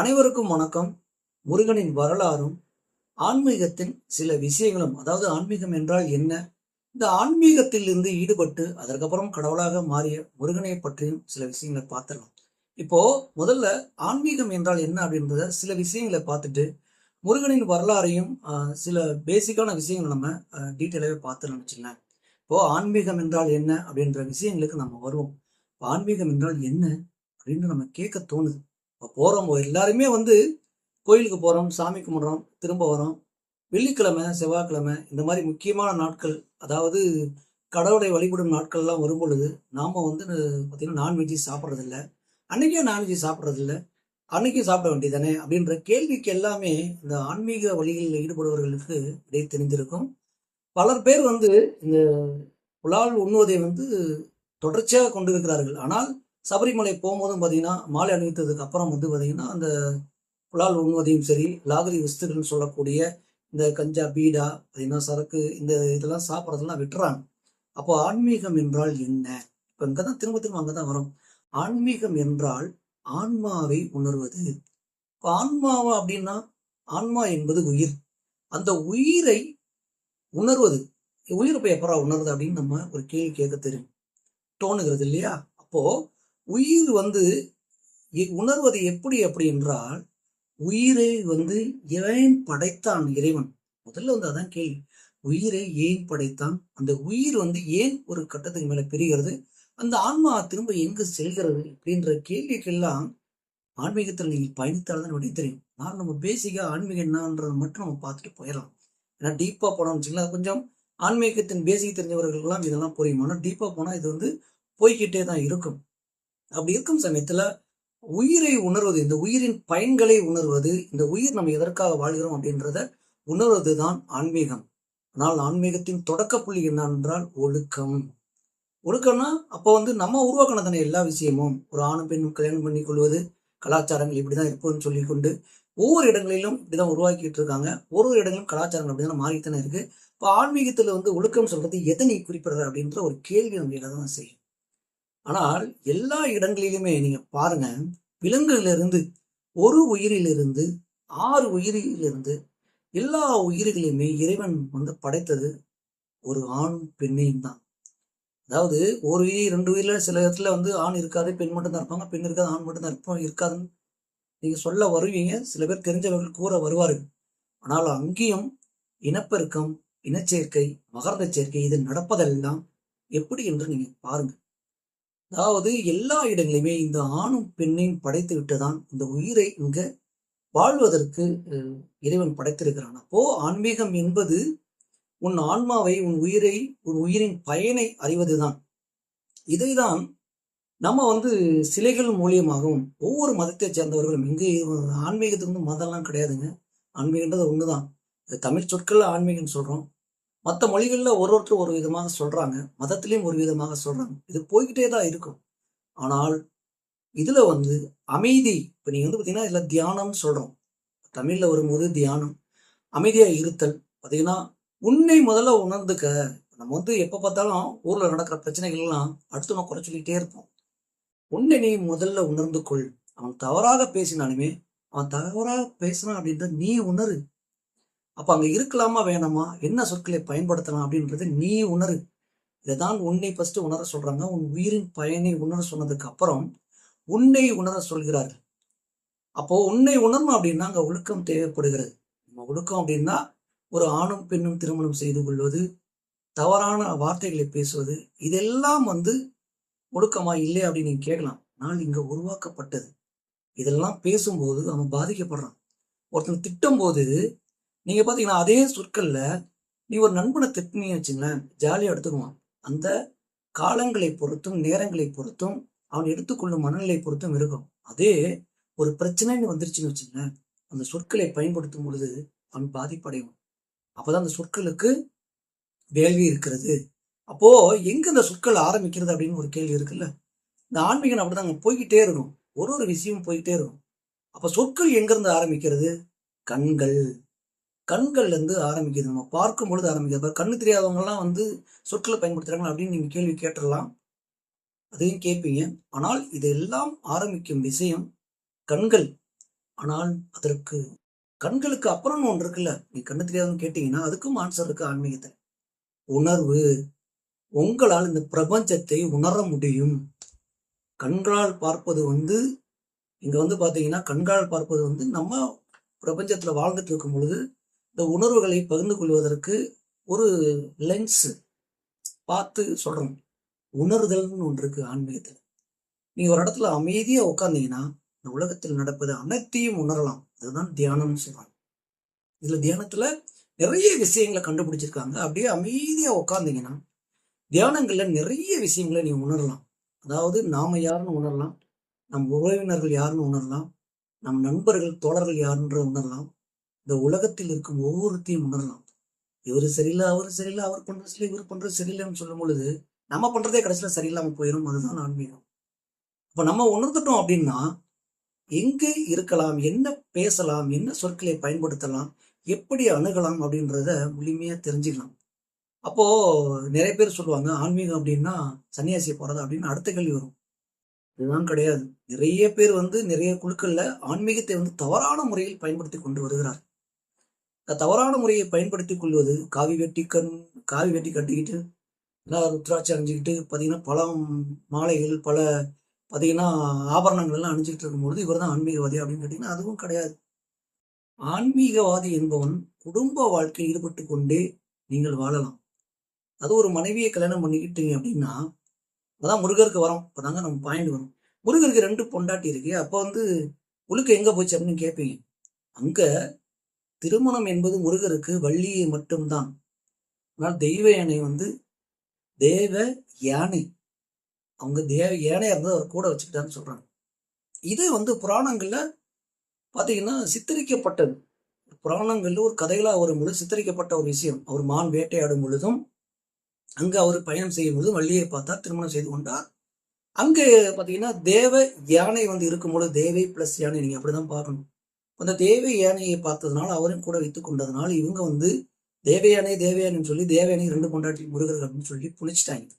அனைவருக்கும் வணக்கம். முருகனின் வரலாறும் ஆன்மீகத்தின் சில விஷயங்களும் அதாவது ஆன்மீகம் என்றால் என்ன? இந்த ஆன்மீகத்தில் இருந்து ஈடுபட்டு அதற்கப்புறம் கடவுளாக மாறிய முருகனை பற்றியும் சில விஷயங்களை பார்த்துடலாம். இப்போ முதல்ல ஆன்மீகம் என்றால் என்ன அப்படின்றத சில விஷயங்களை பார்த்துட்டு முருகனின் வரலாறையும் சில பேசிக்கான விஷயங்களை நம்ம டீட்டெயிலாகவே பார்த்துடலாம் வச்சுக்கலாம் இப்போ ஆன்மீகம் என்றால் என்ன அப்படின்ற விஷயங்களுக்கு நம்ம வருவோம். இப்போ ஆன்மீகம் என்றால் என்ன அப்படின்னு நம்ம கேட்க தோணுது. இப்போ போகிறோம் எல்லாருமே வந்து கோயிலுக்கு போகிறோம் சாமி கும்பிட்றோம் திரும்ப வரோம். வெள்ளிக்கிழமை செவ்வாய்க்கிழமை இந்த மாதிரி முக்கியமான நாட்கள் அதாவது கடவுளை வழிபடும் நாட்கள்லாம் வரும் பொழுது நாம் வந்து பார்த்திங்கன்னா நான்வெஜ்ஜு சாப்பிட்றதில்ல. அன்றைக்கும் நான்வெஜ் சாப்பிட்றதில்ல. அன்னைக்கும் சாப்பிட வேண்டியதானே அப்படின்ற கேள்விக்கு எல்லாமே இந்த ஆன்மீக வழிகளில் ஈடுபடுபவர்களுக்கு இடையே தெரிஞ்சிருக்கும் பலர் பேர் வந்து இந்த புலால் உண்ணுவதை வந்து தொடர்ச்சியாக கொண்டிருக்கிறார்கள். ஆனால் சபரிமலை போகும்போதும் பார்த்தீங்கன்னா மாலை அணிவித்ததுக்கு அப்புறம் வந்து பார்த்தீங்கன்னா அந்த புலால் உண்வதையும் சரி லாகரி வஸ்துகள்னு சொல்லக்கூடிய இந்த கஞ்சா பீடா பார்த்தீங்கன்னா சரக்கு இந்த இதெல்லாம் சாப்பிட்றதெல்லாம் விட்டுறாங்க. அப்போ ஆன்மீகம் என்றால் என்ன? இப்போ இங்கே தான் திரும்ப திரும்ப அங்கே தான் வரும். ஆன்மீகம் என்றால் ஆன்மாவை உணர்வது. இப்போ ஆன்மாவா அப்படின்னா ஆன்மா என்பது உயிர். அந்த உயிரை உணர்வது. உயிர் போய் எப்பரா உணருது அப்படின்னு நம்ம ஒரு கேள்வி கேட்க தெரியும். தோணுகிறது இல்லையா? அப்போ உயிர் வந்து உணர்வது எப்படி அப்படி என்றால் உயிரை வந்து ஏன் படைத்தான் இறைவன்? முதல்ல வந்து அதான் கேள்வி. உயிரை ஏன் படைத்தான்? அந்த உயிர் வந்து ஏன் ஒரு கட்டத்துக்கு மேல பிரிகிறது? அந்த ஆன்மா திரும்ப எங்கு செல்கிறது? அப்படின்ற கேள்விக்கெல்லாம் ஆன்மீகத்தில் நீங்கள் பயணித்தால் தான் தெரியும். நான் நம்ம பேசிக்காக ஆன்மீகம் என்னன்றதை மட்டும் நம்ம பார்த்துட்டு போயிடலாம். ஏன்னா டீப்பாக போனோம்னு வச்சுங்களேன் கொஞ்சம் ஆன்மீகத்தின் பேசிக் தெரிஞ்சவர்களுக்கெல்லாம் இதெல்லாம் புரியும். ஆனால் டீப்பாக போனால் இது வந்து போய்கிட்டே தான் இருக்கும். அப்படி இருக்கும் சமயத்தில் உயிரை உணர்வது இந்த உயிரின் பயன்களை உணர்வது இந்த உயிர் நம்ம எதற்காக வாழ்கிறோம் அப்படின்றத உணர்வது தான் ஆன்மீகம். ஆனால் ஆன்மீகத்தின் தொடக்க புள்ளி என்னென்றால் ஒழுக்கம். ஒழுக்கம்னா அப்போ வந்து நம்ம உருவாக்கின தானே எல்லா விஷயமும் ஒரு ஆணும் பெண்ணும் கல்யாணம் பண்ணி கொள்வது கலாச்சாரங்கள் இப்படிதான் இருப்போம்னு சொல்லி கொண்டு ஒவ்வொரு இடங்களிலும் இப்படிதான் உருவாக்கிட்டு இருக்காங்க. ஒரு ஒரு இடங்களிலும் கலாச்சாரங்கள் அப்படிதான் மாறித்தானே இருக்கு. இப்போ ஆன்மீகத்துல வந்து ஒழுக்கம் சொல்றது எதை நீ குறிப்பிடுற அப்படின்ற ஒரு கேள்வி நம்ம தான் செய்யும் ஆனால் எல்லா இடங்களிலுமே நீங்க பாருங்க விலங்குகளிலிருந்து ஒரு உயிரிலிருந்து ஆறு உயிரிலிருந்து எல்லா உயிர்களையுமே இறைவன் வந்து படைத்தது ஒரு ஆண் பெண்ணையும் தான். அதாவது ஒரு உயிர் ரெண்டு உயிரில சில இடத்துல வந்து ஆண் இருக்காது பெண் மட்டும் தான் இருப்பாங்க பெண் இருக்காது ஆண் மட்டும் தான் இருப்பாங்க இருக்காதுன்னு நீங்க சொல்ல வருவீங்க சில பேர் தெரிஞ்சவர்கள் கூற வருவார்கள். ஆனால் அங்கேயும் இனப்பெருக்கம் இனச்சேர்க்கை மகரந்த சேர்க்கை இது நடப்பதெல்லாம் எப்படி என்று நீங்க பாருங்க. அதாவது எல்லா இடங்களிலுமே இந்த ஆணும் பெண்ணையும் படைத்து விட்டுதான் இந்த உயிரை இங்க வாழ்வதற்கு இறைவன் படைத்திருக்கிறான். அப்போ ஆன்மீகம் என்பது உன் ஆன்மாவை உன் உயிரை உன் உயிரின் பயனை அறிவதுதான். இதைதான் நம்ம வந்து சிலைகள் மூலியமாகவும் ஒவ்வொரு மதத்தை சேர்ந்தவர்களும் இங்கு ஆன்மீகத்துக்கு வந்து மதம்லாம் கிடையாதுங்க. ஆன்மீகன்றது ஒண்ணுதான். தான் தமிழ் சொற்களில் ஆன்மீகம்னு சொல்றோம். மற்ற மொழிகளில் ஒரு ஒருத்தர் ஒரு விதமாக சொல்கிறாங்க மதத்திலையும் ஒரு விதமாக சொல்கிறாங்க இது போய்கிட்டே தான் இருக்கும். ஆனால் இதில் வந்து அமைதி இப்போ நீங்கள் வந்து பார்த்தீங்கன்னா இதில் தியானம்னு சொல்கிறோம் தமிழில் வரும்போது தியானம் அமைதியாக இருத்தல். பார்த்தீங்கன்னா உன்னை முதல்ல உணர்ந்துக்க. நம்ம வந்து எப்போ பார்த்தாலும் ஊரில் நடக்கிற பிரச்சனைகள்லாம் அடுத்து நம்ம குறை சொல்லிட்டே இருப்போம். உன்னை நீ முதல்ல உணர்ந்து கொள் அவன் தவறாக பேசினாலுமே அவன் தவறாக பேசுறான் அப்படின்றத நீ உணரு. அப்போ அங்கே இருக்கலாமா வேணாமா? என்ன சொற்களை பயன்படுத்தலாம் அப்படின்றது நீ உணரு. இதைதான் உன்னை ஃபர்ஸ்ட் உணர சொல்றாங்க. உன் உயிரின் பயனை உணர சொன்னதுக்கு அப்புறம் உன்னை உணர சொல்கிறார்கள். அப்போ உன்னை உணரணும் அப்படின்னா அங்கே ஒழுக்கம் தேவைப்படுகிறது. நம்ம ஒழுக்கம் அப்படின்னா ஒரு ஆணும் பெண்ணும் திருமணம் செய்து கொள்வது தவறான வார்த்தைகளை பேசுவது இதெல்லாம் வந்து ஒழுக்கமா இல்லை அப்படின்னு நீங்க கேட்கலாம். ஆனால் இங்க உருவாக்கப்பட்டது. இதெல்லாம் பேசும்போது அவன் பாதிக்கப்படுறான். ஒருத்தன் திட்டும் போது நீங்க பாத்தீங்கன்னா அதே சொற்கள்ல நீ ஒரு நண்பனை திட்டினீங்க வச்சுங்களேன் ஜாலியா எடுத்துக்குவான். அந்த காலங்களை பொறுத்தும் நேரங்களை பொறுத்தும் அவன் எடுத்துக்கொள்ளும் மனநிலை பொறுத்தும் இருக்கும். அதே ஒரு பிரச்சனைன்னு வந்துருச்சுன்னு வச்சுங்களேன் அந்த சொற்களை பயன்படுத்தும் பொழுது அவன் பாதிப்படைவான். அப்பதான் அந்த சொற்களுக்கு வேள்வி இருக்கிறது. அப்போ எங்க இந்த சொற்கள் ஆரம்பிக்கிறது அப்படின்னு ஒரு கேள்வி இருக்குல்ல? இந்த ஆன்மீகம் அப்படிதாங்க போய்கிட்டே இருக்கும். ஒரு ஒரு விஷயமும் போய்கிட்டே இருக்கும். அப்ப சொற்கள் எங்கிருந்து ஆரம்பிக்கிறது? கண்கள். கண்கள்ல இருந்து ஆரம்பிக்குது. நம்ம பார்க்கும் பொழுது ஆரம்பிக்குது கண்ணு தெரியாதவங்கலாம் வந்து சொற்களை பயன்படுத்துறாங்களா அப்படின்னு நீங்க கேள்வி கேட்டுடலாம். அதையும் கேட்பீங்க. ஆனால் இதெல்லாம் ஆரம்பிக்கும் விஷயம் கண்கள். ஆனால் அதற்கு கண்களுக்கு அப்புறம் ஒன்று இருக்குல்ல. நீ கண்ணு தெரியாதுன்னு கேட்டீங்கன்னா அதுக்கும் ஆன்சர் இருக்கு ஆன்மீகத்தில். உணர்வு. உங்களால் இந்த பிரபஞ்சத்தை உணர முடியும். கண்களால் பார்ப்பது வந்து இங்க வந்து பாத்தீங்கன்னா கண்களால் பார்ப்பது வந்து நம்ம பிரபஞ்சத்துல வாழ்ந்துட்டு இருக்கும் பொழுது இந்த உணர்வுகளை பகிர்ந்து கொள்வதற்கு ஒரு லென்ஸ் பார்த்து சொல்றோம். உணர்தல்னு ஒன்று இருக்கு ஆன்மீகத்தில். நீ ஒரு இடத்துல அமைதியா உட்கார்ந்தீங்கன்னா இந்த உலகத்தில் நடப்பது அனைத்தையும் உணரலாம். அதுதான் தியானம்னு சொல்றாங்க. இதுல தியானத்துல நிறைய விஷயங்களை கண்டுபிடிச்சிருக்காங்க. அப்படியே அமைதியா உட்கார்ந்தீங்கன்னா தியானங்கள்ல நிறைய விஷயங்களை நீ உணரலாம். அதாவது நாம யாருன்னு உணரலாம். நம் உறவினர்கள் யாருன்னு உணரலாம். நம் நண்பர்கள் தோழர்கள் யாருன்ற உணரலாம். இந்த உலகத்தில் இருக்கும் ஒவ்வொருத்தையும் உணரலாம். இவர் சரியில்லை அவர் சரியில்லை அவர் பண்றது சரியில்லை இவர் பண்றது சரியில்லைன்னு சொல்லும் பொழுது நம்ம பண்றதே கடைசியில சரியில்லாம போயிடும் அதுதான் ஆன்மீகம். இப்ப நம்ம உணர்ந்துட்டோம் அப்படின்னா எங்கே இருக்கலாம் என்ன பேசலாம் என்ன சொற்களை பயன்படுத்தலாம் எப்படி அணுகலாம் அப்படின்றத முழுமையா தெரிஞ்சுக்கலாம். அப்போ நிறைய பேர் சொல்லுவாங்க ஆன்மீகம் அப்படின்னா சன்னியாசி போறது அப்படின்னு அடுத்த கேள்வி வரும். இதுதான் கிடையாது. நிறைய பேர் வந்து நிறைய குழுக்கள்ல ஆன்மீகத்தை வந்து தவறான முறையில் பயன்படுத்தி கொண்டு வருகிறார் தவறான முறையை பயன்படுத்தி கொள்வது காவி வெட்டி கண் காவி வெட்டி கட்டிக்கிட்டு எல்லாம் ருத்ராட்சி அணிஞ்சுக்கிட்டு பார்த்தீங்கன்னா பல மாலைகள் பல பார்த்தீங்கன்னா ஆபரணங்கள் எல்லாம் அணிஞ்சிக்கிட்டு இருக்கும்பொழுது இவர் தான் ஆன்மீகவாதி அப்படின்னு கேட்டிங்கன்னா அதுவும் கிடையாது. ஆன்மீகவாதி என்பவன் குடும்ப வாழ்க்கையில் ஈடுபட்டு கொண்டே நீங்கள் வாழலாம். அது ஒரு மனைவியை கல்யாணம் பண்ணிக்கிட்டீங்க அப்படின்னா அதான் முருகருக்கு வரோம். இப்போதாங்க நம்ம பாயிண்ட் வரும். முருகருக்கு ரெண்டு பொண்டாட்டி இருக்கு அப்போ வந்து உழுக்க எங்கே போச்சு? அப்படின்னு கேட்பீங்க அங்கே திருமணம் என்பது முருகருக்கு வள்ளியை மட்டும்தான். ஆனால் தெய்வ யானை வந்து தேவ யானை. அவங்க தேவ யானையா இருந்தால் அவர் கூட வச்சுக்கிட்டான்னு சொல்றாங்க. இது வந்து புராணங்கள்ல பாத்தீங்கன்னா சித்தரிக்கப்பட்டது. புராணங்கள்ல ஒரு கதைகளா வரும் பொழுது சித்தரிக்கப்பட்ட ஒரு விஷயம். அவர் மான் வேட்டையாடும் பொழுதும் அங்க அவர் பயணம் செய்யும் பொழுது வள்ளியை பார்த்தார் திருமணம் செய்து கொண்டார். அங்கே பாத்தீங்கன்னா தேவ யானை வந்து இருக்கும் பொழுது தேவை பிளஸ் யானை நீங்க அப்படிதான் பார்க்கணும். அந்த தேவை யானையை பார்த்ததுனால அவரும் கூட வைத்துக் கொண்டதுனால இவங்க வந்து தேவயானை தேவயானைன்னு சொல்லி தேவயானை ரெண்டு கொண்டாட்டி முருகர்கள் அப்படின்னு சொல்லி புளிச்சிட்டாங்க.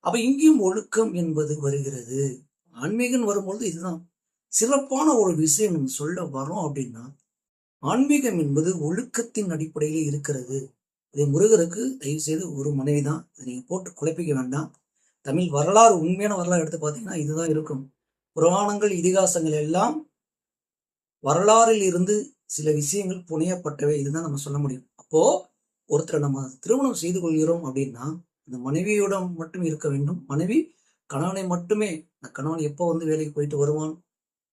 அப்ப இங்கேயும் ஒழுக்கம் என்பது வருகிறது. ஆன்மீகம் வரும்பொழுது இதுதான். சிறப்பான ஒரு விஷயம் நம்ம சொல்ல வரோம் அப்படின்னா ஆன்மீகம் என்பது ஒழுக்கத்தின் அடிப்படையில் இருக்கிறது. இது முருகருக்கு தயவு செய்து ஒரு மனைவி தான் இதை நீங்க போட்டு குழப்பிக்க வேண்டாம். தமிழ் வரலாறு உண்மையான வரலாறு எடுத்து பார்த்தீங்கன்னா இதுதான் இருக்கும். புராணங்கள் இதிகாசங்கள் எல்லாம் வரலாறில் இருந்து சில விஷயங்கள் புனையப்பட்டவை இதுதான் நம்ம சொல்ல முடியும். அப்போ ஒருத்தரை நம்ம திருமணம் செய்து கொள்கிறோம் அப்படின்னா இந்த மனைவியோட மட்டும் இருக்க வேண்டும். மனைவி கணவனை மட்டுமே அந்த கணவன் எப்போ வந்து வேலைக்கு போயிட்டு வருவான்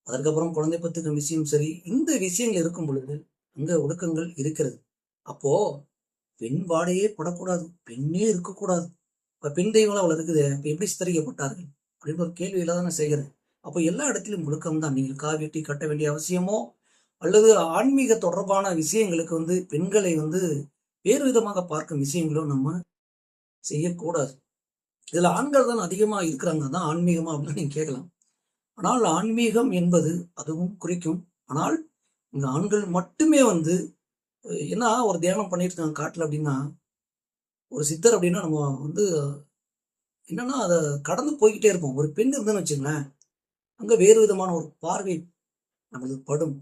அதற்கப்புறம் குழந்தை பத்துக்கும் விஷயம் சரி இந்த விஷயங்கள் இருக்கும் பொழுது அங்க ஒடுக்கங்கள் இருக்கிறது. அப்போ பெண் வாடையே படக்கூடாது பெண்ணே இருக்கக்கூடாது. இப்போ பெண் தெய்வம் அவ்வளவு இருக்குது இப்போ எப்படி சித்தரிக்கப்பட்டார்கள்? அப்படின்னு ஒரு கேள்வியில தான் நான் செய்கிறேன். அப்போ எல்லா இடத்திலும் முழுக்கம்தான் நீங்கள் காவிட்டி கட்ட வேண்டிய அவசியமோ? அல்லது ஆன்மீக தொடர்பான விஷயங்களுக்கு வந்து பெண்களை வந்து வேறு விதமாக பார்க்கும் விஷயங்களோ நம்ம செய்யக்கூடாது. இதில் ஆண்கள் தான் அதிகமாக இருக்கிறாங்க தான் ஆன்மீகமா அப்படின்னு நீங்கள் கேட்கலாம். ஆனால் ஆன்மீகம் என்பது அதுவும் குறிக்கும். ஆனால் இந்த ஆண்கள் மட்டுமே வந்து ஏன்னா ஒரு தியானம் பண்ணிட்டு இருக்காங்க காட்டில் அப்படின்னா ஒரு சித்தர் அப்படின்னா நம்ம வந்து என்னன்னா அதை கடந்து போய்கிட்டே இருப்போம். ஒரு பெண் இருந்துன்னு வச்சுங்களேன் அங்க வேறு விதமான ஒரு பார்வை நமது படும்.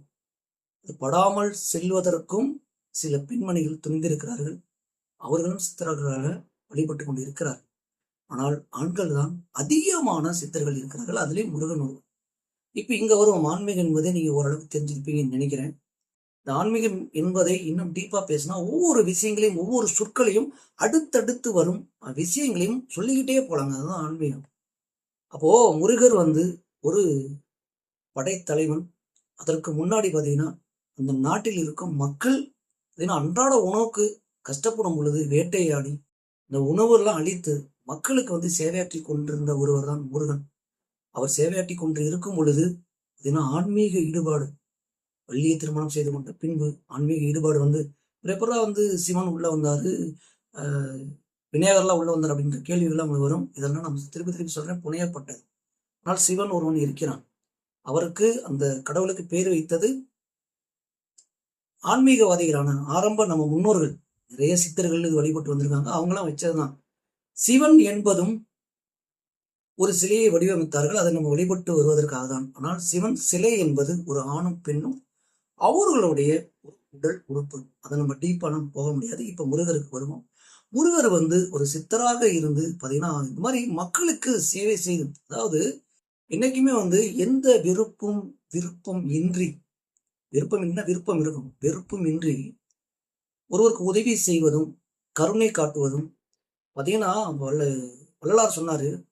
அது படாமல் செல்வதற்கும் சில பெண்மணிகள் துணிந்திருக்கிறார்கள். அவர்களும் சித்தர்களாக வழிபட்டு கொண்டு இருக்கிறார் ஆனால் ஆண்கள் தான் அதிகமான சித்தர்கள் இருக்கிறார்கள். அதுலேயும் முருகன் ஒருவர். இப்ப இங்க வரும் ஆன்மீகம் என்பதை நீங்க ஓரளவுக்கு தெரிஞ்சிருப்பீங்கன்னு நினைக்கிறேன். இந்த ஆன்மீகம் என்பதை இன்னும் டீப்பா பேசினா ஒவ்வொரு விஷயங்களையும் ஒவ்வொரு சொற்களையும் அடுத்தடுத்து வரும் விஷயங்களையும் சொல்லிக்கிட்டே போலாங்க. அதுதான் ஆன்மீகம். அப்போ முருகர் வந்து ஒரு படைத்தலைவன் அதற்கு முன்னாடி பார்த்தீங்கன்னா அந்த நாட்டில் இருக்கும் மக்கள் பார்த்தீங்கன்னா அன்றாட உணவுக்கு கஷ்டப்படும் பொழுது வேட்டையாடி இந்த உணவெல்லாம் அழித்து மக்களுக்கு வந்து சேவையாற்றி கொண்டிருந்த ஒருவர் தான் முருகன். அவர் சேவையாற்றி கொண்டு இருக்கும் பொழுது பார்த்தீங்கன்னா ஆன்மீக ஈடுபாடு வள்ளியை திருமணம் செய்து கொண்ட பின்பு ஆன்மீக ஈடுபாடு வந்து எப்படா வந்து சிவன் உள்ள வந்தார் விநாயகர்லாம் உள்ள வந்தார் அப்படின்ற கேள்விகள்லாம் வரும். இதெல்லாம் நம்ம திருப்பி திருப்பி சொல்றேன் புனையப்பட்டது. ஆனால் சிவன் ஒருவன் இருக்கிறான். அவருக்கு அந்த கடவுளுக்கு பேர் வைத்தது ஆன்மீகவாதிகளான ஆரம்ப நம்ம முன்னோர்கள். நிறைய சித்தர்கள் இது வழிபட்டு வந்திருக்காங்க. அவங்களாம் வச்சதுதான். சிவன் என்பதும் ஒரு சிலையை வடிவமைத்தார்கள். அதை நம்ம வழிபட்டு வருவதற்காக தான் ஆனால் சிவன் சிலை என்பது ஒரு ஆணும் பெண்ணும் அவர்களுடைய ஒரு உடல் உறுப்பு. அதை நம்ம டீப்பாலாம் போக முடியாது. இப்ப முருகருக்கு வருவோம். முருகர் வந்து ஒரு சித்தராக இருந்து பாத்தீங்கன்னா இந்த மாதிரி மக்களுக்கு சேவை செய்து அதாவது என்னைக்குமே வந்து எந்த விருப்பம் விருப்பம் இன்றி விருப்பம் என்ன? விருப்பம் இருக்கும். வெறுப்பும் இன்றி ஒருவருக்கு உதவி செய்வதும் கருணை காட்டுவதும் பார்த்தீங்கன்னா வல்ல வள்ளலார் சொன்னாரு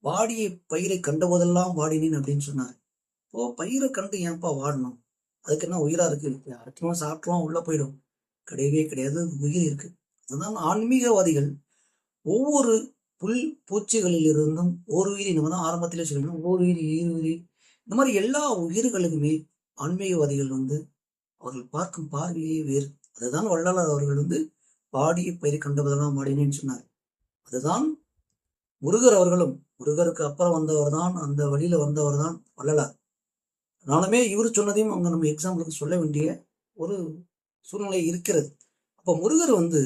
வாடிய பயிரை கண்டபோதெல்லாம் வாடினேன் அப்படின்னு சொன்னார். இப்போ பயிரை கண்டு ஏன்ப்பா வாடணும்? அதுக்கு என்ன உயிரா இருக்கு? அடுத்தவன் சாப்பிட்டுருவோம் உள்ள போயிடும். கிடையவே கிடையாது உயிர் இருக்கு. அதுதான் ஆன்மீகவாதிகள். ஒவ்வொரு புல் பூச்சிகளில் இருந்தும் உயிரி நம்ம தான் ஆரம்பத்திலே சொல்லணும் ஓர் உயிரி ஈர் உயிரி. இந்த மாதிரி எல்லா உயிர்களுக்குமே ஆன்மீகவாதிகள் வந்து அவர்கள் பார்க்கும் பார்வையே வேறு. அதுதான் வள்ளலார் அவர்கள் வந்து பாடிய பயிர் கண்டபதெல்லாம் மாடினேன்னு சொன்னார். அதுதான் முருகர் அவர்களும் முருகருக்கு அப்புறம் வந்தவர் தான் அந்த வழியில வந்தவர் தான் வள்ளலார். அதனாலுமே இவர் சொன்னதையும் அவங்க நம்ம எக்ஸாம்பிளுக்கு சொல்ல வேண்டிய ஒரு சூழ்நிலை இருக்கிறது. அப்போ முருகர் வந்து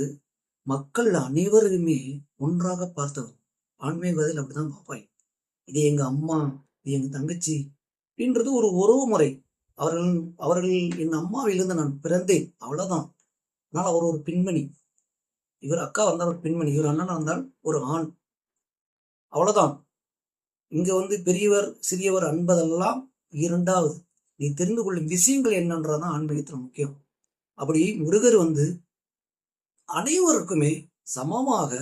மக்கள் அனைவருமே ஒன்றாக பார்த்தவர். ஆன்மீகவாதியில் அப்படிதான் பார்ப்பாய். இது எங்க அம்மா இது எங்க தங்கச்சி அப்படின்றது ஒரு உறவு முறை. அவர்கள் அவர்கள் என் அம்மாவிலிருந்து நான் பிறந்தேன். அவ்வளவுதான். அதனால் அவர் ஒரு பெண்மணி. இவர் அக்கா வந்தால் ஒரு பெண்மணி. இவர் அண்ணன் வந்தால் ஒரு ஆண். அவ்வளவுதான். இங்க வந்து பெரியவர் சிறியவர் அன்பதெல்லாம் இரண்டாவது. நீ தெரிந்து கொள்ளும் விஷயங்கள் என்னன்றதான் ஆன்மீகத்தில் முக்கியம். அப்படி முருகர் வந்து அனைவருக்குமே சமமாக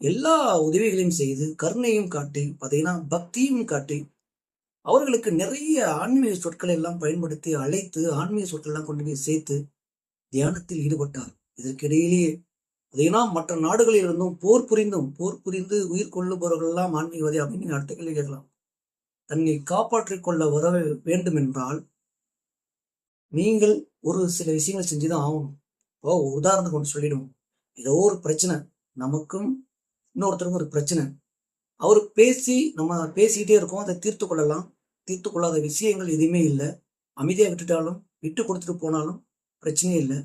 எல்லா உதவிகளையும் செய்து கருணையும் காட்டி பார்த்தீங்கன்னா பக்தியும் காட்டி அவர்களுக்கு நிறைய ஆன்மீக சொற்களை எல்லாம் பயன்படுத்தி அழைத்து ஆன்மீக சொற்கள் எல்லாம் கொண்டு போய் சேர்த்து தியானத்தில் ஈடுபட்டார். இதற்கிடையிலேயே பார்த்தீங்கன்னா மற்ற நாடுகளில் இருந்தும் போர் புரிந்தும் போர் புரிந்து உயிர் கொள்ளுபவர்கள் எல்லாம் ஆன்மீகவாதி அப்படின்னு அடுத்த கேள்வி கேட்கலாம். தன்னை காப்பாற்றிக் கொள்ள வர வேண்டும் என்றால் நீங்கள் ஒரு சில விஷயங்கள் செஞ்சுதான் ஆகணும். இப்போ உதாரணத்துக்கு ஒன்று சொல்லிடுவோம். ஏதோ ஒரு பிரச்சனை நமக்கும் இன்னொருத்தருக்கும் ஒரு பிரச்சனை. அவர் பேசி நம்ம பேசிக்கிட்டே இருக்கோம் அதை தீர்த்து கொள்ளலாம். தீர்த்து கொள்ளாத விஷயங்கள் எதுவுமே இல்லை. அமைதியாக விட்டுட்டாலும் விட்டு கொடுத்துட்டு போனாலும் பிரச்சனையே இல்லை.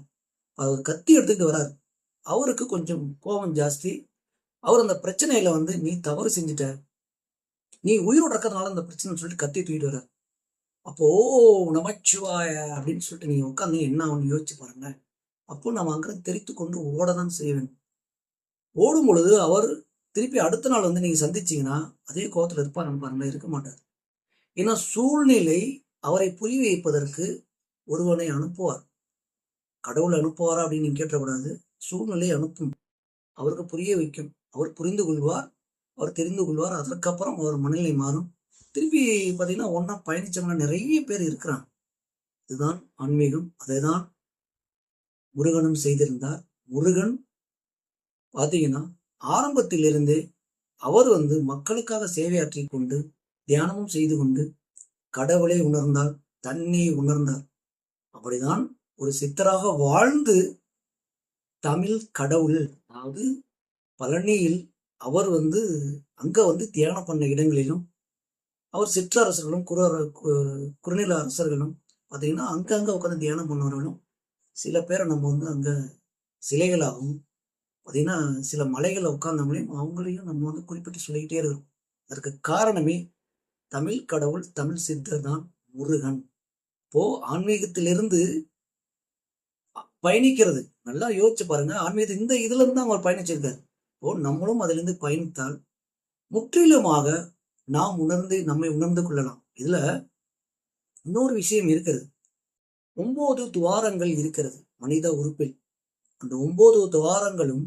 அவர் கத்தி எடுத்துக்கிட்டு வராரு. அவருக்கு கொஞ்சம் கோபம் ஜாஸ்தி. அவர் அந்த பிரச்சனையில வந்து நீ தவறு செஞ்சுட்ட. நீ உயிரோட இருக்கிறதுனால அந்த பிரச்சனை சொல்லிட்டு கத்தி தூக்கிட்டு வர அப்போ ஓ நமச்சிவாய அப்படின்னு சொல்லிட்டு நீ உட்காந்து என்ன ஆகும்னு யோசிச்சு பாருங்க அப்போ நம்ம அங்கே தெரித்து கொண்டு ஓட தான் செய்ய வேண்டும். ஓடும் பொழுது அவர் திருப்பி அடுத்த நாள் வந்து நீங்க சந்திச்சீங்கன்னா அதே கோபத்தில் இருப்பார் பாருங்களேன் இருக்க மாட்டார். ஏன்னா சூழ்நிலை அவரை புரிய வைப்பதற்கு ஒருவனை அனுப்புவார். கடவுளை அனுப்புவாரா அப்படின்னு கேட்டக்கூடாது. சூழ்நிலை அனுப்பும். அவருக்கு புரிய வைக்கும். அவர் புரிந்து கொள்வார். அவர் தெரிந்து கொள்வார். அதற்கப்புறம் அவர் மனநிலை மாறும். திருப்பி பார்த்தீங்கன்னா ஒன்றா பயணிச்சவங்க நிறைய பேர் இருக்கிறாங்க. இதுதான் ஆன்மீகம். அதை தான் முருகனும் செய்திருந்தார். முருகன் பார்த்தீங்கன்னா ஆரம்பத்திலிருந்தே அவர் வந்து மக்களுக்காக சேவையாற்றி கொண்டு தியானமும் செய்து கொண்டு கடவுளை உணர்ந்தார் தன்னை உணர்ந்தார். அப்படிதான் ஒரு சித்தராக வாழ்ந்து தமிழ் கடவுள் அதாவது பழனியில் அவர் வந்து அங்க வந்து தியானம் பண்ண இடங்களிலும் அவர் சிற்றரசர்களும் குரு குறுநில அரசர்களும் பார்த்தீங்கன்னா அங்கங்க உட்காந்து தியானம் பண்ணவர்களும் சில பேரை நம்ம வந்து அங்கே சிலைகளாகவும் பார்த்தீங்கன்னா சில மலைகளை உட்கார்ந்தவங்களையும் அவங்களையும் நம்ம வந்து குறிப்பிட்டு சொல்லிக்கிட்டே இருக்கிறோம். அதற்கு காரணமே தமிழ் கடவுள் தமிழ் சித்தர் தான் முருகன். இப்போ ஆன்மீகத்திலிருந்து பயணிக்கிறது. நல்லா யோசிச்சு பாருங்க. ஆன்மீகத்தை இந்த இதுல இருந்து அவர் பயணிச்சிருக்காரு. இப்போ நம்மளும் அதிலிருந்து பயணித்தால் முற்றிலுமாக நாம் உணர்ந்து நம்மை உணர்ந்து கொள்ளலாம். இதுல இன்னொரு விஷயம் இருக்கிறது. ஒன்பது துவாரங்கள் இருக்கிறது மனித உறுப்பில். அந்த ஒன்பது துவாரங்களும்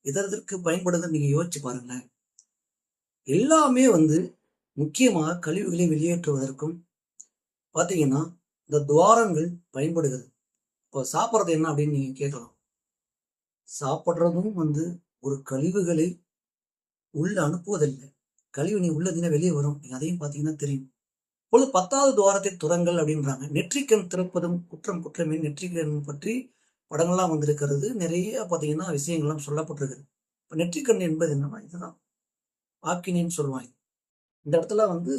எதற்கு பயன்படுது நீங்க யோசிச்சு பாருங்களேன். எல்லாமே வந்து முக்கியமாக கழிவுகளை வெளியேற்றுவதற்கும் பார்த்தீங்கன்னா இந்த துவாரங்கள் பயன்படுகிறது. இப்போ சாப்பிட்றது என்ன அப்படின்னு நீங்க கேட்கலாம். சாப்பிட்றதும் வந்து ஒரு கழிவுகளை உள்ள அனுப்புவதில்லை. கழிவு நீ உள்ளதுன்னா வெளியே வரும். நீங்க அதையும் பார்த்தீங்கன்னா தெரியும். இப்பொழுது பத்தாவது துவாரத்தை துறங்கள் அப்படின்றாங்க. நெற்றிக்கண் திறப்பதும் குற்றம் குற்றமே. நெற்றிக்கண் பற்றி படங்கள்லாம் வந்திருக்கிறது. நிறைய பார்த்தீங்கன்னா விஷயங்கள்லாம் சொல்லப்பட்டிருக்குது. இப்போ நெற்றிக்கண் என்பது என்னன்னா இதுதான். ஆக்கினேன்னு சொல்லுவாங்க. இந்த இடத்துல வந்து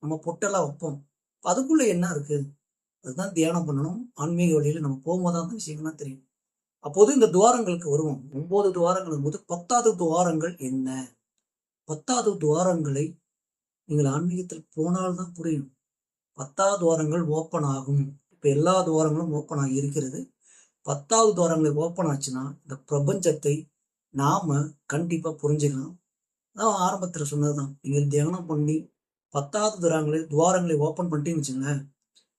நம்ம பொட்டெல்லாம் வைப்போம். அதுக்குள்ள என்ன இருக்கு? அதுதான் தியானம் பண்ணணும். ஆன்மீக வழியில் நம்ம போகும்போது அந்த விஷயங்கள்லாம் தெரியும். அப்போது இந்த துவாரங்களுக்கு வருவோம். ஒன்பது துவாரங்கள் போது பத்தாவது துவாரங்கள் என்ன? பத்தாவது துவாரங்களை நீங்கள் ஆன்மீகத்தில் போனால்தான் புரியும். பத்தாவது துவாரங்கள் ஓப்பன் ஆகும். இப்போ எல்லா துவாரங்களும் ஓப்பன் ஆகி இருக்கிறது. பத்தாவது துவாரங்களை ஓப்பன் ஆச்சுன்னா இந்த பிரபஞ்சத்தை நாம் கண்டிப்பாக புரிஞ்சுக்கலாம். அதான் ஆரம்பத்தில் சொன்னதுதான். நீங்கள் தியானம் பண்ணி பத்தாவது துவாரங்களை துவாரங்களை ஓப்பன் பண்ணிட்டீங்கன்னு வச்சுங்களேன்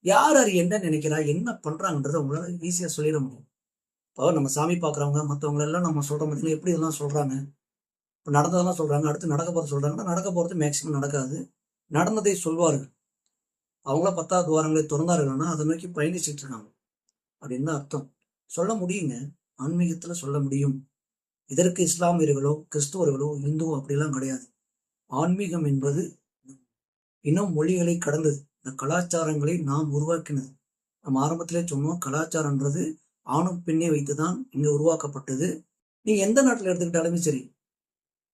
யார் யார் என்ன நினைக்கிறா என்ன பண்ணுறாங்கன்றதை உங்களால் ஈஸியாக சொல்லிட முடியும். இப்போ நம்ம சாமி பார்க்குறவங்க மற்றவங்களெல்லாம் நம்ம சொல்கிற மாதிரி எப்படி இதெல்லாம் சொல்கிறாங்க இப்போ நடந்ததெல்லாம் சொல்கிறாங்க அடுத்து நடக்க போகிறது சொல்கிறாங்கன்னா நடக்க போகிறது மேக்சிமம் நடக்காது. நடந்ததை சொல்வார்கள். அவங்கள பத்தாவது வாரங்களை திறந்தார்கள்னா அதை நோக்கி பயணிச்சுட்டு இருக்காங்க. அப்படின்னு அர்த்தம். சொல்ல முடியுங்க. ஆன்மீகத்தில் சொல்ல முடியும். இதற்கு இஸ்லாமியர்களோ கிறிஸ்துவர்களோ இந்துவோ அப்படிலாம் கிடையாது. ஆன்மீகம் என்பது இன்னும் மொழிகளை கடந்தது. இந்த கலாச்சாரங்களை நாம் உருவாக்கினது. நம்ம ஆரம்பத்திலே சொன்னோம் கலாச்சாரன்றது ஆணும் பெண்ணை வைத்துதான் இங்கே உருவாக்கப்பட்டது. நீ எந்த நாட்டில் எடுத்துக்கிட்டாலுமே சரி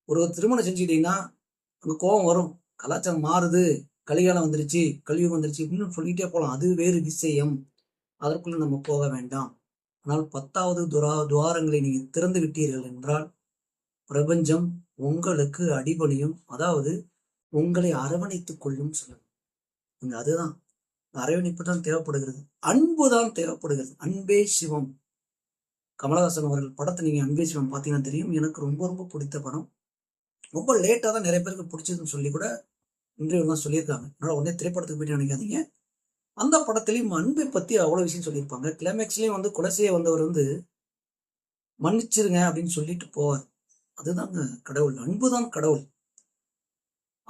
ஒரு திருமணம் செஞ்சுக்கிட்டீங்கன்னா அங்கே கோபம் வரும். கலாச்சாரம் மாறுது. கலிகாலம் வந்துருச்சு. கலியுகம் வந்துருச்சு இன்னும் சொல்லிகிட்டே போகலாம் அது வேறு விஷயம். அதற்குள்ளே நம்ம போக வேண்டாம். ஆனால் பத்தாவது துரா துவாரங்களை நீங்கள் திறந்து விட்டீர்கள் என்றால் பிரபஞ்சம் உங்களுக்கு அடிபணியும் அதாவது உங்களை அரவணைத்துக் கொள்ளும் சொல்லும். இங்கே அதுதான். அரவணைப்பு தான் தேவைப்படுகிறது. அன்பு தான் தேவைப்படுகிறது. அன்பே சிவம். கமலஹாசன் அவர்கள் படத்தை நீங்கள் அன்பே சிவம் பார்த்தீங்கன்னா தெரியும். எனக்கு ரொம்ப ரொம்ப பிடித்த படம். ரொம்ப லேட்டாக தான் நிறைய பேருக்கு பிடிச்சதுன்னு சொல்லி கூட இன்டர்வியூலாம் சொல்லியிருக்காங்க. அதனால் உடனே திரைப்படத்துக்கு போயிட்டு நினைக்காதீங்க. அந்த படத்துலையும் அன்பை பற்றி அவ்வளோ விஷயம் சொல்லியிருப்பாங்க. கிளைமேக்ஸ்லேயும் வந்து குலசையை வந்தவர் வந்து மன்னிச்சிருங்க அப்படின்னு சொல்லிட்டு போவார். அதுதாங்க கடவுள். அன்புதான் கடவுள்.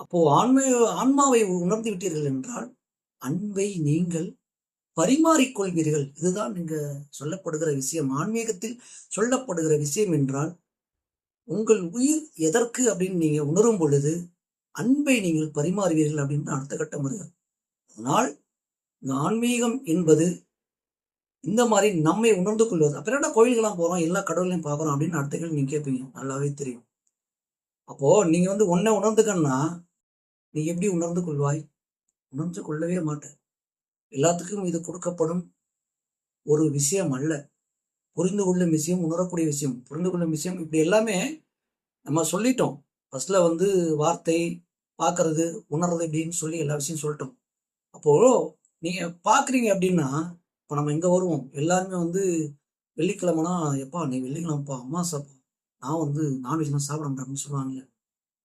அப்போ ஆன்மை ஆன்மாவை உணர்ந்து விட்டீர்கள் என்றால் அன்பை நீங்கள் பரிமாறிக்கொள்வீர்கள். இதுதான் நீங்கள் சொல்லப்படுகிற விஷயம். ஆன்மீகத்தில் சொல்லப்படுகிற விஷயம் என்றால் உங்கள் உயிர் எதற்கு அப்படின்னு நீங்க உணரும் பொழுது அன்பை நீங்கள் பரிமாறுவீர்கள் அப்படின்னு அடுத்த கட்டம் வருகிறது. அதனால் இந்த ஆன்மீகம் என்பது இந்த மாதிரி நம்மை உணர்ந்து கொள்வது. அப்புறம் என்ன கோயில்கள்லாம் போறோம் எல்லா கடவுளையும் பார்க்குறோம் அப்படின்னு அடுத்த கேள்வி நீங்க கேட்பீங்க. நல்லாவே தெரியும். அப்போ நீங்க வந்து ஒன்றை உணர்ந்துக்கன்னா நீ எப்படி உணர்ந்து கொள்வாய்? உணர்ந்து கொள்ளவே மாட்டேன் எல்லாத்துக்கும் இது கொடுக்கப்படும் ஒரு விஷயம் அல்ல. புரிந்து கொள்ளும் விஷயம் உணரக்கூடிய விஷயம் புரிந்து கொள்ளும் விஷயம் இப்படி எல்லாமே நம்ம சொல்லிட்டோம். ஃபர்ஸ்ட்ல வந்து வார்த்தை பார்க்கறது உணர்றது இப்படின்னு சொல்லி எல்லா விஷயம் சொல்லிட்டோம். அப்போ நீங்கள் பார்க்குறீங்க அப்படின்னா இப்போ நம்ம எங்கே வருவோம்? எல்லாருமே வந்து வெள்ளிக்கிழமைனா எப்பா நீ வெள்ளிக்கிழமைப்பா அம்மா சாப்பா நான் வந்து நான்வெஜ்லாம் சாப்பிட மாட்டேன் அப்படின்னு சொல்லுவாங்கல்ல.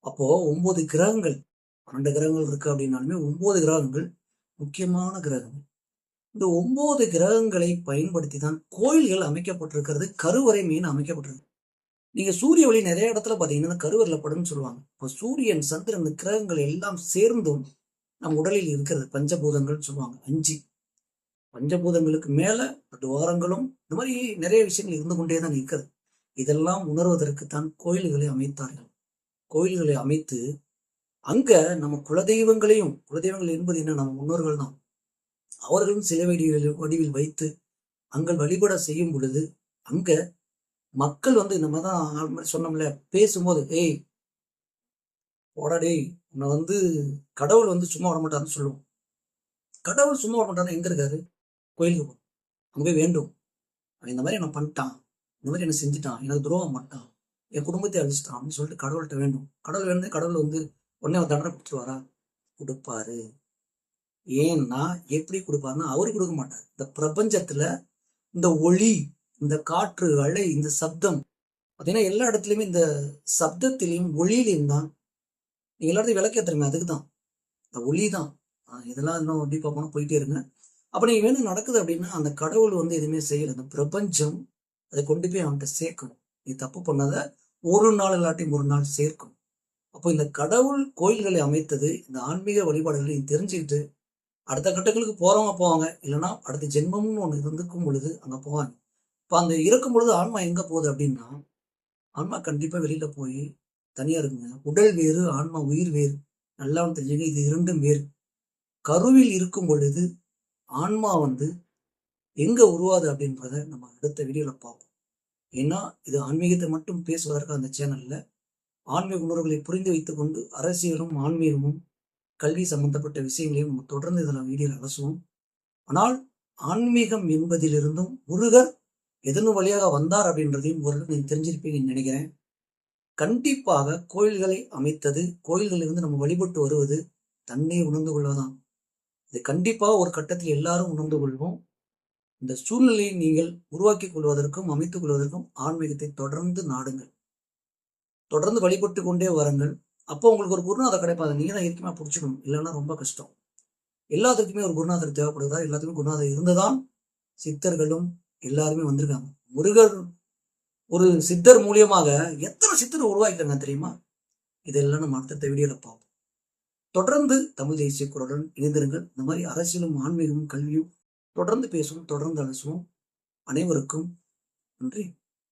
அப்போது ஒம்பது கிரகங்கள் பன்னெண்டு கிரகங்கள் இருக்குது அப்படின்னாலுமே ஒம்பது கிரகங்கள் முக்கியமான கிரகங்கள். இந்த ஒன்பது கிரகங்களை பயன்படுத்தி தான் கோயில்கள் அமைக்கப்பட்டிருக்கிறது கருவறை மீன் அமைக்கப்பட்டிருக்கு. நீங்க சூரிய ஒளி நிறைய இடத்துல பாத்தீங்கன்னா கருவறையில படுன்னு சொல்லுவாங்க. இப்போ சூரியன் சந்திரன் இந்த கிரகங்கள் எல்லாம் சேர்ந்தும் நம் உடலில் இருக்கிறது. பஞ்சபூதங்கள் சொல்லுவாங்க. அஞ்சு பஞ்சபூதங்களுக்கு மேல துவாரங்களும் இந்த மாதிரி நிறைய விஷயங்கள் இருந்து கொண்டே தான் இருக்கிறது இதெல்லாம் உணர்வதற்கு தான் கோயில்களை அமைத்தார்கள். கோயில்களை அமைத்து அங்க நம்ம குலதெய்வங்களையும் குலதெய்வங்கள் என்பது என்ன? நம்ம முன்னோர்கள் தான் அவர்களும் சில வடிவில் வடிவில் வைத்து அங்கள் வழிபட செய்யும் பொழுது அங்க மக்கள் வந்து நம்ம தான் சொன்னோம்ல பேசும்போது ஏய் போடாடே டேய் உன்னை வந்து கடவுள் வந்து சும்மா விட மாட்டாருன்னு சொல்லுவோம். கடவுள் சும்மா விட மாட்டாருன்னு எங்க இருக்காரு? கோயிலுக்கு போ அங்க போய் வேண்டும் அவன் இந்த மாதிரி என்ன பண்ணிட்டான் இந்த மாதிரி என்ன செஞ்சுட்டான் எனக்கு துரோகம் பண்ணிட்டான் என் குடும்பத்தை அழிச்சிட்டான் அப்படின்னு சொல்லிட்டு கடவுள்கிட்ட வேண்டும் கடவுள் வேணும் கடவுள் வந்து உடனே அவர் தண்டனை கொடுத்துருவாரா கொடுப்பாரு. ஏன்னா எப்படி கொடுப்பாருன்னா அவரு கொடுக்க மாட்டார். இந்த பிரபஞ்சத்துல இந்த ஒளி இந்த காற்று அலை இந்த சப்தம் பார்த்தீங்கன்னா எல்லா இடத்துலையுமே இந்த சப்தத்திலையும் ஒளியிலையும் தான் நீங்க எல்லாத்தையும் விளக்கேத்துருங்க அதுக்கு தான் இந்த ஒளி தான் இதெல்லாம் இன்னும் எப்படி பார்ப்போம் போயிட்டே இருங்க. அப்போ நீங்க வேணும் நடக்குது அப்படின்னா அந்த கடவுள் வந்து எதுவுமே செய்யல. அந்த பிரபஞ்சம் அதை கொண்டு போய் அவன்கிட்ட சேர்க்கணும். நீ தப்பு பண்ணாத. ஒரு நாள் இல்லாட்டியும் ஒரு நாள் சேர்க்கும். அப்போ இந்த கடவுள் கோயில்களை அமைத்தது இந்த ஆன்மீக வழிபாடுகளை நீ தெரிஞ்சுக்கிட்டு அடுத்த கட்டங்களுக்கு போகிறவங்க போவாங்க. இல்லைன்னா அடுத்த ஜென்மம்னு ஒன்று இருந்துக்கும் பொழுது அங்கே போவாங்க. இப்போ அந்த இருக்கும் பொழுது ஆன்மா எங்கே போகுது அப்படின்னா ஆன்மா கண்டிப்பாக வெளியில் போய் தனியாக இருக்குங்க. உடல் வேறு ஆன்மா உயிர் வேறு. நல்லா தெரிஞ்சுங்க இது இரண்டும் வேறு. கருவில் இருக்கும் பொழுது ஆன்மா வந்து எங்கே உருவாது அப்படின்றத நம்ம அடுத்த வீடியோவில் பார்ப்போம். ஏன்னா இது ஆன்மீகத்தை மட்டும் பேசுவதற்கு அந்த சேனலில் ஆன்மீக உணர்வுகளை புரிந்து வைத்துக்கொண்டு அரசியலும் ஆன்மீகமும் கல்வி சம்பந்தப்பட்ட விஷயங்களையும் நம்ம தொடர்ந்து இதில் வீடியோவில் அலசுவோம். ஆனால் ஆன்மீகம் என்பதிலிருந்தும் முருகர் எதன் வழியாக வந்தார் அப்படின்றதையும் ஒரு நீங்க தெரிஞ்சிருப்பீங்கன்னு நினைக்கிறேன். கண்டிப்பாக கோயில்களை அமைத்தது கோயில்களிலிருந்து நம்ம வழிபட்டு வருவது தன்னை உணர்ந்து கொள்ளதான் இது கண்டிப்பாக ஒரு கட்டத்தில் எல்லாரும் உணர்ந்து கொள்வோம். இந்த சூழ்நிலையை நீங்கள் உருவாக்கிக் கொள்வதற்கும் அமைத்துக் கொள்வதற்கும் ஆன்மீகத்தை தொடர்ந்து நாடுங்கள். தொடர்ந்து வழிபட்டு கொண்டே வரங்கள். அப்போ உங்களுக்கு ஒரு குருநாதர் கிடைப்பாது நீங்க தான் இறுக்கமா பிடிச்சிக்கணும் இல்லைன்னா ரொம்ப கஷ்டம். எல்லாத்துக்குமே ஒரு குருநாதர் தேவைப்படுதா? எல்லாத்துக்குமே குருநாதர் இருந்துதான் சித்தர்களும் எல்லாருமே வந்திருக்காங்க. முருகர் ஒரு சித்தர் மூலியமாக எத்தனை சித்தர் உருவாக்கிட்டாங்க தெரியுமா? இதெல்லாம் நம்ம அடுத்த வீடியோல பார்ப்போம். தொடர்ந்து தமிழ் தேசிய குரலுடன் இணைந்திருங்கள். இந்த மாதிரி அரசியலும் ஆன்மீகமும் கல்வியும் தொடர்ந்து பேசுவோம் தொடர்ந்து அலசுவோம். அனைவருக்கும் நன்றி.